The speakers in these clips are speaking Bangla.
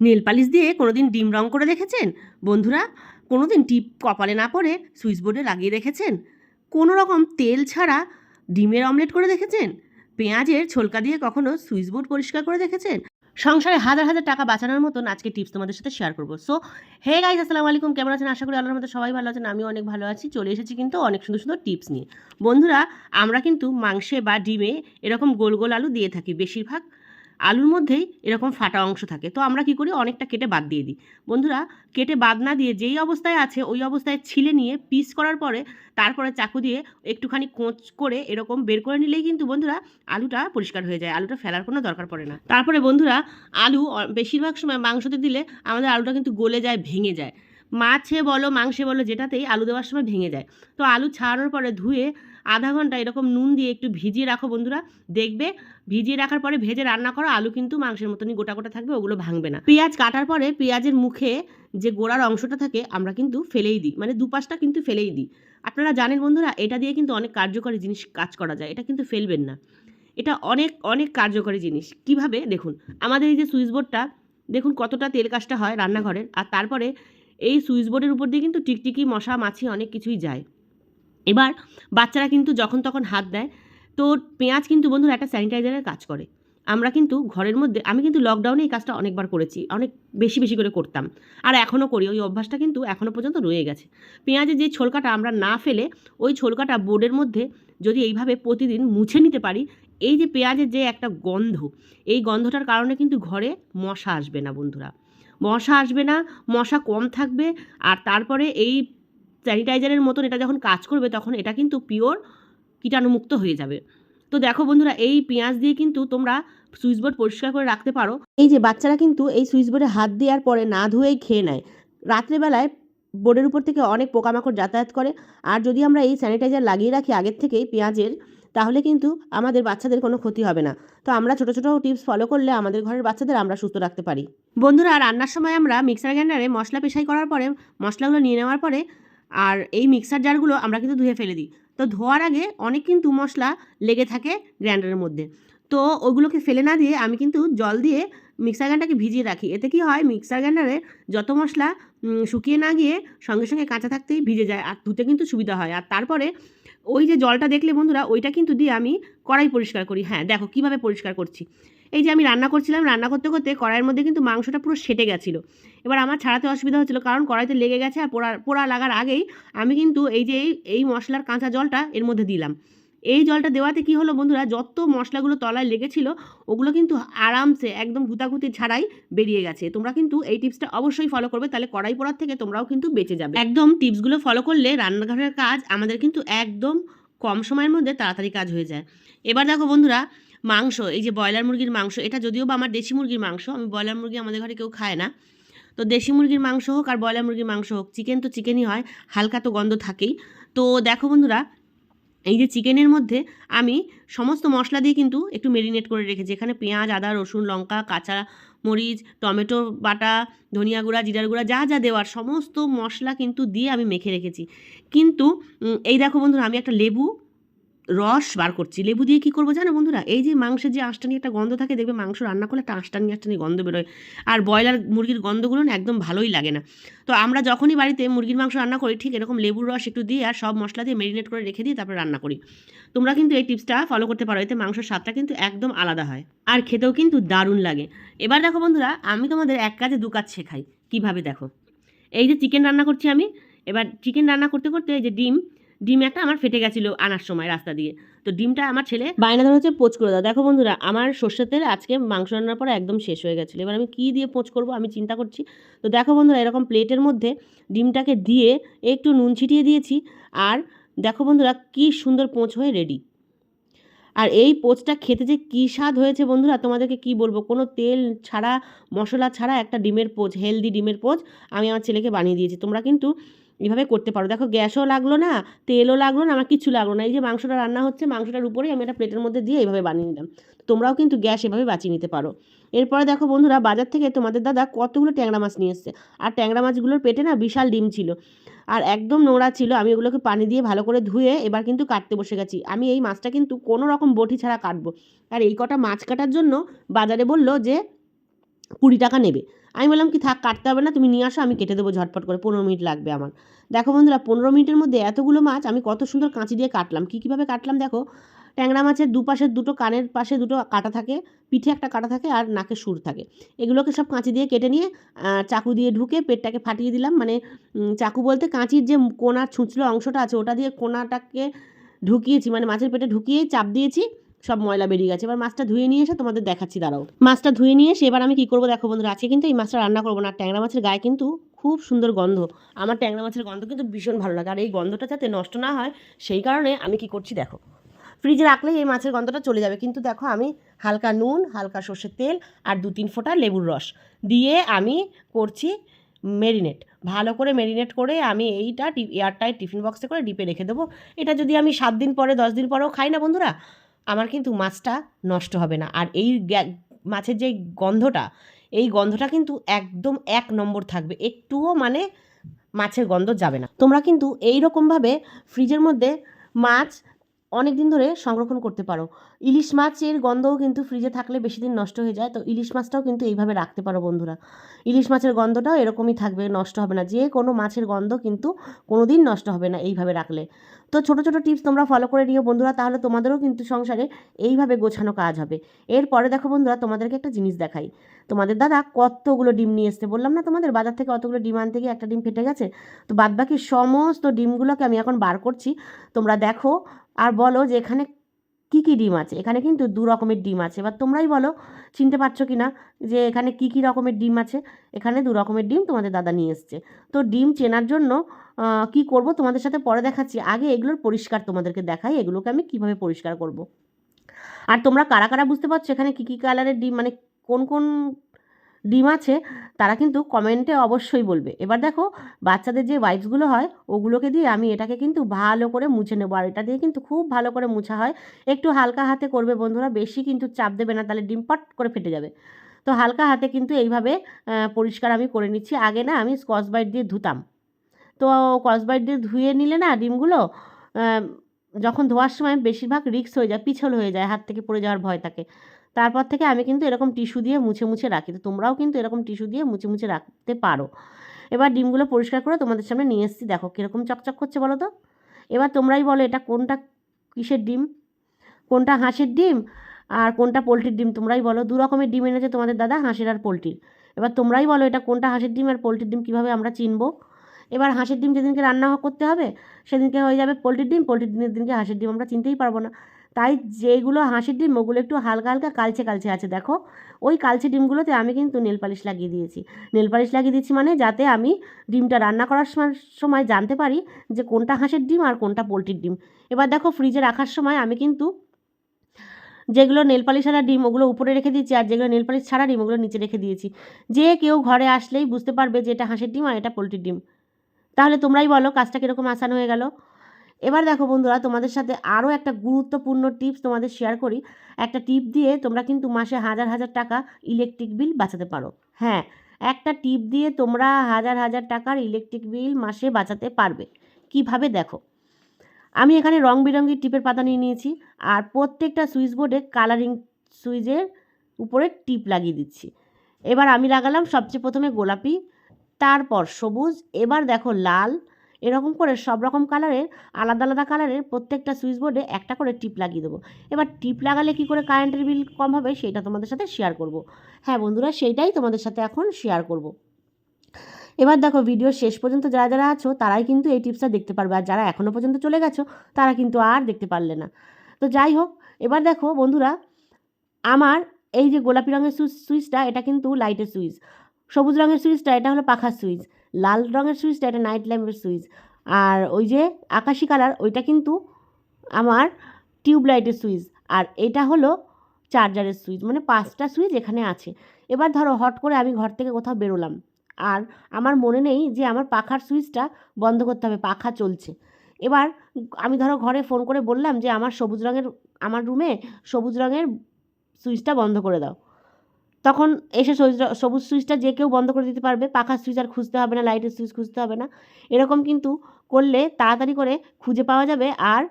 নেল পালিশ দিয়ে কোনোদিন ডিম রং করে দেখেছেন? বন্ধুরা, কোনোদিন টিপ কপালে না পরে সুইচ বোর্ডে লাগিয়ে দেখেছেন? কোনো রকম তেল ছাড়া ডিমের অমলেট করে দেখেছেন? পেঁয়াজের ছোলকা দিয়ে কখনো সুইচ বোর্ড পরিষ্কার করে দেখেছেন? সংসারে হাজার হাজার টাকা বাঁচানোর মতন আজকে টিপস তোমাদের সাথে শেয়ার করব। সো হে গাইজ আসসালামু আলাইকুম। কেমন আছেন? আশা করি আল্লাহর মধ্যে সবাই ভালো আছেন। আমিও অনেক ভালো আছি। চলে এসেছি কিন্তু অনেক সুন্দর সুন্দর টিপস নিয়ে। বন্ধুরা, আমরা কিন্তু মাংসে বা ডিমে এরকম গোল গোল আলু দিয়ে থাকি। বেশিরভাগ আলুর মধ্যেই এরকম ফাটা অংশ থাকে। তো আমরা কি করি? অনেকটা কেটে বাদ দিয়ে দিই। বন্ধুরা, কেটে বাদ না দিয়ে যেই অবস্থায় আছে, ওই অবস্থায় ছিলে নিয়ে পিস করার পরে তারপরে চাকু দিয়ে একটুখানি কোঁচ করে এরকম বের করে নিলেই কিন্তু বন্ধুরা আলুটা পরিষ্কার হয়ে যায়। আলুটা ফেলার কোনো দরকার পড়ে না। তারপরে বন্ধুরা, আলু বেশিরভাগ সময় মাংসতে দিলে আমাদের আলুটা কিন্তু গলে যায়, ভেঙে যায়। মাছে বলো, মাংসে বলো, যেটাতেই আলু দেওয়ার সময় ভেঙে যায়। তো আলু ছাড়ানোর পরে ধুয়ে আধা ঘণ্টা এরকম নুন দিয়ে একটু ভিজিয়ে রাখো বন্ধুরা। দেখবে ভিজিয়ে রাখার পরে ভেজে রান্না করো আলু কিন্তু মাংসের মতনই গোটা গোটা থাকবে, ওগুলো ভাঙবে না। পেঁয়াজ কাটার পরে পেঁয়াজের মুখে যে গোড়ার অংশটা থাকে আমরা কিন্তু ফেলেই দিই মানে দুপাশটা কিন্তু ফেলেই দিই। আপনারা জানেন বন্ধুরা, এটা দিয়ে কিন্তু অনেক কার্যকরী জিনিস কাজ করা যায়, এটা কিন্তু ফেলবেন না। এটা অনেক অনেক কার্যকরী জিনিস। কীভাবে? দেখুন, আমাদের এই যে সুইচ বোর্ডটা, দেখুন কতটা তেল কাজটা হয় রান্নাঘরের, আর তারপরে এই সুইচ বোর্ডের উপর দিয়ে কিন্তু টিকটিকি, মশা, মাছি অনেক কিছুই যায়। এবার বাচ্চারা কিন্তু যখন তখন হাত দেয়, তো পেঁয়াজ কিন্তু বন্ধুরা একটা স্যানিটাইজারের কাজ করে। আমরা কিন্তু ঘরের মধ্যে, আমি কিন্তু লকডাউনে এই কাজটা অনেকবার করেছি, অনেক বেশি বেশি করে করতাম। আর এখনও করি, ওই অভ্যাসটা কিন্তু এখনও পর্যন্ত রয়ে গেছে। পেঁয়াজের যে ছোলকাটা আমরা না ফেলে ওই ছোলকাটা বোর্ডের মধ্যে যদি এইভাবে প্রতিদিন মুছে নিতে পারি, এই যে পেঁয়াজের যে একটা গন্ধ, এই গন্ধটার কারণে কিন্তু ঘরে মশা আসবে না বন্ধুরা। মশা আসবে না, মশা কম থাকবে, আর তারপরে এই স্যানিটাইজারের মতন এটা যখন কাজ করবে, তখন এটা কিন্তু পিওর কীটাণুমুক্ত হয়ে যাবে। তো দেখো বন্ধুরা, এই পেঁয়াজ দিয়ে কিন্তু তোমরা সুইচ বোর্ড পরিষ্কার করে রাখতে পারো। এই যে বাচ্চারা কিন্তু এই সুইচ বোর্ডে হাত দেওয়ার পরে না ধুয়েই খেয়ে নেয়। রাত্রেবেলায় বোর্ডের উপর থেকে অনেক পোকামাকড় যাতায়াত করে। আর যদি আমরা এই স্যানিটাইজার লাগিয়ে রাখি আগের থেকেই পেঁয়াজের, তাহলে কিন্তু আমাদের বাচ্চাদের কোনো ক্ষতি হবে না। তো আমরা ছোটো ছোটো টিপস ফলো করলে আমাদের ঘরের বাচ্চাদের আমরা সুস্থ রাখতে পারি। বন্ধুরা, রান্নার সময় আমরা মিক্সার গ্রাইন্ডারে মশলা পেশাই করার পরে, মশলাগুলো নিয়ে নেওয়ার পরে আর এই মিক্সার জারগুলো আমরা কিন্তু ধুয়ে ফেলে দিই। তো ধোয়ার আগে অনেক কিন্তু মশলা লেগে থাকে গ্রাইন্ডারের মধ্যে। তো ওগুলোকে ফেলে না দিয়ে আমি কিন্তু জল দিয়ে মিক্সার গ্রাইন্ডারকে ভিজিয়ে রাখি। এতে কি হয়? মিক্সার গ্রাইন্ডারে যত মশলা শুকিয়ে না গিয়ে সঙ্গে সঙ্গে কাঁচা থাকতেই ভিজে যায়। আর ধুতে কিন্তু সুবিধা হয়। আর তারপরে ওই যে জলটা দেখলে বন্ধুরা, ওইটা কিন্তু দিয়ে আমি কড়াই পরিষ্কার করি। হ্যাঁ দেখো কীভাবে পরিষ্কার করছি। এই যে আমি রান্না করছিলাম, রান্না করতে করতে কড়াইয়ের মধ্যে কিন্তু মাংসটা পুরো সেটে গেছিল। এবার আমার ছাড়াতে অসুবিধা হচ্ছিল, কারণ কড়াইতে লেগে গেছে আর পোড়া পোড়া লাগার আগেই আমি কিন্তু এই যে এই মশলার কাঁচা জলটা এর মধ্যে দিলাম। এই জলটা দেওয়াতে কি হলো বন্ধুরা? যত মশলাগুলো তলায় লেগেছিল, ওগুলো কিন্তু আরামসে একদম গুতাগুতি ছাড়াই বেরিয়ে গেছে। তোমরা কিন্তু এই টিপসটা অবশ্যই ফলো করবে, তাহলে কড়াই পড়ার থেকে তোমরাও কিন্তু বেঁচে যাবে। একদম টিপসগুলো ফলো করলে রান্নাঘরের কাজ আমাদের কিন্তু একদম কম সময়ের মধ্যে তাড়াতাড়ি কাজ হয়ে যায়। এবার দেখো বন্ধুরা, মাংস, এই যে ব্রয়লার মুরগির মাংস, এটা যদিও বা আমার দেশি মুরগির মাংস, আমি ব্রয়লার মুরগি আমাদের ঘরে কেউ খায় না। তো দেশি মুরগির মাংস হোক আর ব্রয়লার মুরগির মাংস হোক, চিকেন তো চিকেনই হয়, হালকা তো গন্ধ থাকেই। তো দেখো বন্ধুরা এই যে চিকেনের মধ্যে আমি সমস্ত মশলা দিয়ে কিন্তু একটু মেরিনেট করে রেখেছি। এখানে পেঁয়াজ, আদা, রসুন, লঙ্কা, কাঁচা মরিচ, টমেটো বাটা, ধনিয়া গুঁড়া, জিরার গুঁড়া, যা যা দেওয়ার সমস্ত মশলা কিন্তু দিয়ে আমি মেখে রেখেছি। কিন্তু এই দেখো বন্ধুরা, আমি একটা লেবু রস বার করছি। লেবু দিয়ে কী করব জানো বন্ধুরা? এই যে মাংসের যে আঁশটানি একটা গন্ধ থাকে, দেখবে মাংস রান্না করলে একটা আঁশটানি আঁশটানি গন্ধ বেরোয়। আর ব্রয়লার মুরগির গন্ধগুলো না একদম ভালোই লাগে না। তো আমরা যখনই বাড়িতে মুরগির মাংস রান্না করি, ঠিক এরকম লেবুর রস একটু দিয়ে আর সব মশলা দিয়ে মেরিনেট করে রেখে দিয়ে তারপরে রান্না করি। তোমরা কিন্তু এই টিপসটা ফলো করতে পারো, এতে মাংসের স্বাদটা কিন্তু একদম আলাদা হয়। আর খেতেও কিন্তু দারুণ লাগে। এবার দেখো বন্ধুরা, আমি তোমাদের এক কাজে দু কাজ শেখাই। কীভাবে দেখো? এই যে চিকেন রান্না করছি আমি। এবার চিকেন রান্না করতে করতে এই যে ডিম ডিম একটা আমার ফেটে গেছিল আনার সময় রাস্তা দিয়ে। তো ডিমটা আমার ছেলে বায়না ধরে হচ্ছে পোচ করে দাও। দেখো বন্ধুরা, আমার সর্ষের তেল আজকে মাংস রান্নার পরে একদম শেষ হয়ে গেছিল। এবার আমি কী দিয়ে পোচ করব আমি চিন্তা করছি। তো দেখো বন্ধুরা, এরকম প্লেটের মধ্যে ডিমটাকে দিয়ে একটু নুন ছিটিয়ে দিয়েছি। আর দেখো বন্ধুরা, কি সুন্দর পোঁচ হয়ে রেডি আর এই পোচটা খেতে যে কী স্বাদ হয়েছে বন্ধুরা, তোমাদেরকে কি বলব? কোনো তেল ছাড়া, মশলা ছাড়া একটা ডিমের পোচ হেলদি ডিমের পোচ আমি আমার ছেলেকে বানিয়ে দিয়েছি। তোমরা কিন্তু এভাবে করতে পারো। দেখো গ্যাসও লাগল না, তেলও লাগল না, আমার কিছু লাগল না। এই যে মাংসটা রান্না হচ্ছে, মাংসটার উপরেই আমি একটা প্লেটের মধ্যে দিয়ে এইভাবে বানিয়ে নিলাম। তোমরাও কিন্তু গ্যাস এভাবে বাঁচিয়ে নিতে পারো। এরপরে দেখো বন্ধুরা, বাজার থেকে তোমাদের দাদা কতগুলো ট্যাংরা মাছ নিয়ে এসছে। আর ট্যাংরা মাছগুলোর পেটে না বিশাল ডিম ছিল। আর একদম নোংরা ছিল, আমি ওগুলোকে পানি দিয়ে ভালো করে ধুয়ে এবার কিন্তু কাটতে বসে গেছি। আমি এই মাছটা কিন্তু কোনো রকম বটি ছাড়া কাটবো। আর এই কটা মাছ কাটার জন্য বাজারে বলল যে কুড়ি টাকা নেবে। আমি বললাম, কি থাক, কাটতে হবে না, তুমি নিয়ে আসো, আমি কেটে দেবো ঝটপট করে, পনেরো মিনিট লাগবে আমার। দেখো বন্ধুরা, পনেরো মিনিটের মধ্যে এতগুলো মাছ আমি কত সুন্দর কাঁচি দিয়ে কাটলাম। কী, কীভাবে কাটলাম দেখো, ট্যাংরা মাছের দুপাশে দুটো, কানের পাশে দুটো কাটা থাকে, পিঠে একটা কাটা থাকে আর নাকে সুর থাকে। এগুলোকে সব কাঁচি দিয়ে কেটে নিয়ে চাকু দিয়ে ঢুকে পেটটাকে ফাটিয়ে দিলাম। মানে চাকু বলতে কাঁচির যে কোনা ছুঁচলো অংশটা আছে, ওটা দিয়ে কোনাটাকে ঢুকিয়েছি মানে মাছের পেটে ঢুকিয়েই চাপ দিয়েছি। সব ময়লা বেরিয়ে গেছে। এবার মাছটা ধুয়ে নিয়ে এসে তোমাদের দেখাচ্ছি, দাঁড়াও। মাছটা ধুয়ে নিয়ে এসে এবার আমি কী করব দেখো বন্ধুরা, আজকে কিন্তু এই মাছটা রান্না করব না। ট্যাংরা মাছের গায়ে কিন্তু খুব সুন্দর গন্ধ। আমার ট্যাংরা মাছের গন্ধ কিন্তু ভীষণ ভালো লাগে। আর এই গন্ধটা যাতে নষ্ট না হয়, সেই কারণে আমি কি করছি দেখো। ফ্রিজে রাখলেই এই মাছের গন্ধটা চলে যাবে। কিন্তু দেখো আমি হালকা নুন, হালকা সর্ষের তেল আর দু তিন ফোঁটা লেবুর রস দিয়ে আমি করছি মেরিনেট। ভালো করে মেরিনেট করে আমি এইটা এয়ারটাইট টিফিন বক্সে করে ডিপে রেখে দেবো। এটা যদি আমি সাত দিন পরে, দশ দিন পরেও খাই না বন্ধুরা আমার কিন্তু মাছটা নষ্ট হবে না। আর এই মাছের যে গন্ধটা, এই গন্ধটা কিন্তু একদম এক নম্বর থাকবে। একটুও মানে মাছের গন্ধ যাবে না। তোমরা কিন্তু এই রকমভাবে ফ্রিজের মধ্যে মাছ অনেক দিন ধরে সংরক্ষণ করতে পারো। ইলিশ মাছের গন্ধও কিন্তু ফ্রিজে থাকলে বেশি দিন নষ্ট হয়ে যায়, তো ইলিশ মাছটাও কিন্তু এইভাবে রাখতে পারো বন্ধুরা। ইলিশ মাছের গন্ধটাও এরকমই থাকবে, নষ্ট হবে না। যে কোনো মাছের গন্ধ কিন্তু কোনো দিন নষ্ট হবে না এইভাবে রাখলে। তো ছোটো ছোটো টিপস তোমরা ফলো করে নিও বন্ধুরা, তাহলে তোমাদেরও কিন্তু সংসারে এইভাবে গোছানো কাজ হবে। এরপরে দেখো বন্ধুরা, তোমাদেরকে একটা জিনিস দেখাই। তোমাদের দাদা কতগুলো ডিম নিয়ে এসছে, বললাম না তোমাদের? বাজার থেকে অতগুলো ডিম আনতে গিয়ে একটা ডিম ফেটে গেছে? তো বাদবাকি সমস্ত ডিমগুলোকে আমি এখন বার করছি। তোমরা দেখো আর বলো যে এখানে কী কী ডিম আছে? এখানে কিন্তু দু রকমের ডিম আছে। এবার তোমরাই বলো, চিনতে পারছ কি না যে এখানে কী কী রকমের ডিম আছে? এখানে দু রকমের ডিম তোমাদের দাদা নিয়ে এসছে। তো ডিম চেনার জন্য কি করব তোমাদের সাথে পরে দেখাচ্ছি। আগে এগুলোর পরিষ্কার তোমাদেরকে দেখাই, এগুলোকে আমি কীভাবে পরিষ্কার করব। আর তোমরা কারা কারা বুঝতে পারছ এখানে কী কী কালারের ডিম? মানে কোন কোন ডিম আছে, তারা কিন্তু কমেন্টে অবশ্যই বলবে। এবার দেখো, বাচ্চাদের যে ওয়াইপসগুলো হয়, ওগুলোকে দিয়ে আমি এটাকে কিন্তু ভালো করে মুছে নেব। আর এটা দিয়ে কিন্তু খুব ভালো করে মুছা হয়। একটু হালকা হাতে করবে বন্ধুরা, বেশি কিন্তু চাপ দেবে না, তাহলে ডিম পট করে ফেটে যাবে। তো হালকা হাতে কিন্তু এইভাবে পরিষ্কার আমি করে নিচ্ছি। আগে না আমি স্কচ বাইট দিয়ে ধুতাম। তো স্কচ বাইট দিয়ে ধুয়ে নিলে না ডিমগুলো যখন ধোয়ার সময় বেশিরভাগ রিক্স হয়ে যায়, পিছল হয়ে যায়, হাত থেকে পড়ে যাওয়ার ভয় থাকে। তারপর থেকে আমি কিন্তু এরকম টিস্যু দিয়ে মুছে মুছে রাখি। তো তোমরাও কিন্তু এরকম টিস্যু দিয়ে মুছে মুছে রাখতে পারো। এবার ডিমগুলো পরিষ্কার করে তোমাদের সামনে নিয়ে এসেছি। দেখো কীরকম চকচক করছে বলো তো? এবার তোমরাই বলো এটা কোনটা কিসের ডিম? কোনটা হাঁসের ডিম? আর কোনটা পোলট্রির ডিম? তোমরাই বলো। দু রকমের ডিম এনেছে তোমাদের দাদা, হাঁসের আর পোলট্রির। এবার তোমরাই বলো এটা কোনটা হাঁসের ডিম আর পোলট্রির ডিম কীভাবে আমরা চিনবো? এবার হাঁসের ডিম যেদিনকে রান্না করতে হবে, সেদিনকে হয়ে যাবে পোলট্রির ডিম। পোলট্রির ডিমের দিনকে হাঁসের ডিম আমরা চিনতেই পারব না। তাই যেগুলো হাঁসের ডিম, ওগুলো একটু হালকা হালকা কালচে কালচে আছে, দেখো। ওই কালচে ডিমগুলোতে আমি কিন্তু নেল পালিশ লাগিয়ে দিয়েছি। নেল পালিশ লাগিয়ে দিয়েছি মানে যাতে আমি ডিমটা রান্না করার সময় জানতে পারি যে কোনটা হাঁসের ডিম আর কোনটা পোলট্রির ডিম। এবার দেখো ফ্রিজে রাখার সময় আমি কিন্তু যেগুলো নেল পালিশ ছাড়া ডিম, ওগুলো উপরে রেখে দিয়েছি আর যেগুলো নেল পালিশ ছাড়া ডিম, ওগুলো নিচে রেখে দিয়েছি। যে কেউ ঘরে আসলেই বুঝতে পারবে যে এটা হাঁসের ডিম আর এটা পোলট্রির ডিম। তাহলে তোমরাই বলো কাজটা কীরকম আসান হয়ে গেল। এবার দেখো বন্ধুরা, তোমাদের সাথে আরও একটা গুরুত্বপূর্ণ টিপস তোমাদের শেয়ার করি। একটা টিপ দিয়ে তোমরা কিন্তু মাসে হাজার হাজার টাকা ইলেকট্রিক বিল বাঁচাতে পারো। হ্যাঁ একটা টিপ দিয়ে তোমরা হাজার হাজার টাকার ইলেকট্রিক বিল মাসে বাঁচাতে পারবে। কীভাবে দেখো? আমি এখানে রং বেরঙের টিপের পাতা নিয়ে নিয়েছি আর প্রত্যেকটা সুইচ বোর্ডে কালারিং সুইচের উপরে টিপ লাগিয়ে দিচ্ছি। এবার আমি লাগালাম সবচেয়ে প্রথমে গোলাপি, তারপর সবুজ, এবার দেখো লাল এরকম করে সব রকম কালারের, আলাদা আলাদা কালারের প্রত্যেকটা সুইচ বোর্ডে একটা করে টিপ লাগিয়ে দেবো। এবার টিপ লাগালে কি করে কারেন্টের বিল কম হবে সেটা তোমাদের সাথে শেয়ার করব। হ্যাঁ বন্ধুরা, সেইটাই তোমাদের সাথে এখন শেয়ার করব। এবার দেখো ভিডিও শেষ পর্যন্ত যারা যারা আছো, তারাই কিন্তু এই টিপসটা দেখতে পারবে। আর যারা এখনও পর্যন্ত চলে গেছো, তারা কিন্তু আর দেখতে পারলে না। তো যাই হোক, এবার দেখো বন্ধুরা, আমার এই যে গোলাপি রঙের সুইচ, সুইচটা, এটা কিন্তু লাইটের সুইচ। সবুজ রঙের সুইচটা, এটা হলো পাখার সুইচ। লাল রঙের সুইচটা এটা নাইট ল্যাম্পের সুইচ। আর ওই যে আকাশি কালার, ওইটা কিন্তু আমার টিউবলাইটের সুইচ। আর এটা হলো চার্জারের সুইচ মানে পাঁচটা সুইচ এখানে আছে। এবার ধরো হট করে আমি ঘর থেকে কোথাও বেরোলাম, আর আমার মনে নেই যে আমার পাখার সুইচটা বন্ধ করতে হবে, পাখা চলছে। এবার আমি ধরো ঘরে ফোন করে বললাম যে আমার সবুজ রঙের, আমার রুমে সবুজ রঙের সুইচটা বন্ধ করে দাও। তখন এসে সবুজ সুইচটা যে কেউ বন্ধ করে দিতে পারবে। পাখার সুইচ আর খুঁজতে হবে না লাইটের সুইচ খুঁজতে হবে না। এরকম কিন্তু করলে তাড়াতাড়ি করে খুঁজে পাওয়া যাবে আর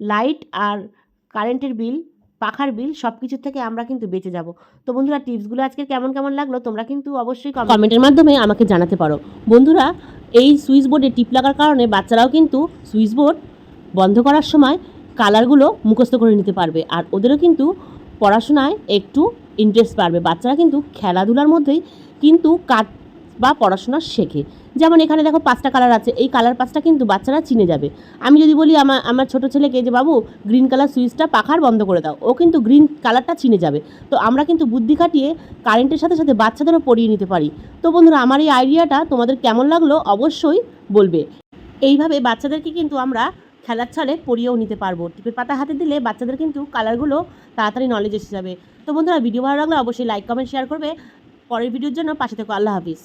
লাইট আর কারেন্টের বিল পাখার বিল সব কিছুর থেকে আমরা কিন্তু বেঁচে যাব। তো বন্ধুরা টিপসগুলো আজকে কেমন কেমন লাগল তোমরা কিন্তু অবশ্যই কমেন্টের মাধ্যমে আমাকে জানাতে পারো। বন্ধুরা, এই সুইচ বোর্ডে টিপ লাগার কারণে বাচ্চারাও কিন্তু সুইচ বোর্ড বন্ধ করার সময় কালারগুলো মুখস্থ করে নিতে পারবে। আর ওদেরও কিন্তু পড়াশোনায় একটু ইন্টারেস্ট বাড়বে। বাচ্চারা কিন্তু খেলাধুলার মধ্যেই কিন্তু কাজ বা পড়াশোনা শেখে। যেমন এখানে দেখো পাঁচটা কালার আছে। এই কালার পাঁচটা কিন্তু বাচ্চারা চিনে যাবে। আমি যদি বলি আমার আমার ছোটো ছেলেকে যে, বাবু গ্রিন কালার সুইচটা পাখার বন্ধ করে দাও। ও কিন্তু গ্রিন কালারটা চিনে যাবে। তো আমরা কিন্তু বুদ্ধি খাটিয়ে কারেন্টের সাথে সাথে বাচ্চাদেরও পড়িয়ে নিতে পারি। তো বন্ধুরা, আমার এই আইডিয়াটা তোমাদের কেমন লাগল অবশ্যই বলবে। এইভাবে বাচ্চাদেরকে কিন্তু আমরা খেলার ছলে পড়িয়েও নিতে পারব। টিপের পাতা হাতে দিলে বাচ্চাদের কিন্তু কালারগুলো তাড়াতাড়ি নলেজ এসে যাবে। তো বন্ধুরা ভিডিও ভালো লাগলে অবশ্যই লাইক কমেন্ট শেয়ার করবে। পরের ভিডিওর জন্য পাশে থেকো, আল্লাহ হাফিজ।